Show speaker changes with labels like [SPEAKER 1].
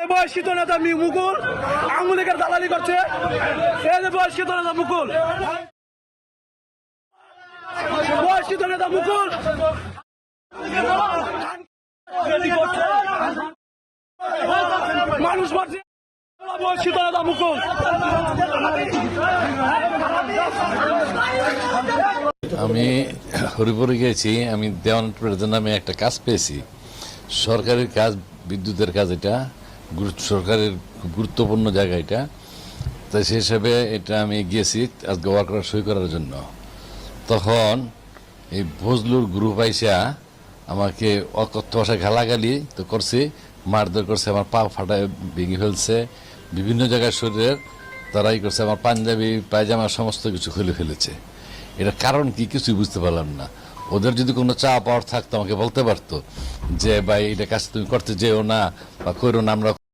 [SPEAKER 1] এই বয়স্কিত নেতা মুকুল আওয়ামী লীগের দালালি করছে। বয়স্কিত নেতা মুকুল। বয়স্কিত নেতা মুকুল। মানুষ মারছে। বয়স্কিত নেতা মুকুল।
[SPEAKER 2] আমি হরিপুরে গিয়েছি, আমি দেওয়ান নামে একটা কাজ পেয়েছি। সরকারি কাজ, বিদ্যুতের কাজ এটা। সরকারের খুব গুরুত্বপূর্ণ জায়গা এটা। তাই সেই হিসাবে এটা আমি গিয়েছি আজকে ওয়ার্কার সই করার জন্য। তখন এই ফজলুর গ্রুপ আইসা আমাকে অকথ্য ভাষায় গালাগালি তো করছি, মারধর করছে, আমার পা ফাটায়, ভেঙে ফেলছে। বিভিন্ন জায়গায় শরীরের তারাই করছে, আমার পাঞ্জাবি, পায়জামা, সমস্ত কিছু খুলে ফেলেছে। এটার কারণ কি কিছুই বুঝতে পারলাম না। ওদের যদি কোনো চা পাওয়ার থাকতো, আমাকে বলতে পারতো যে, ভাই, এটা কাজ তুমি করতে যেও না বা করো না, আমরা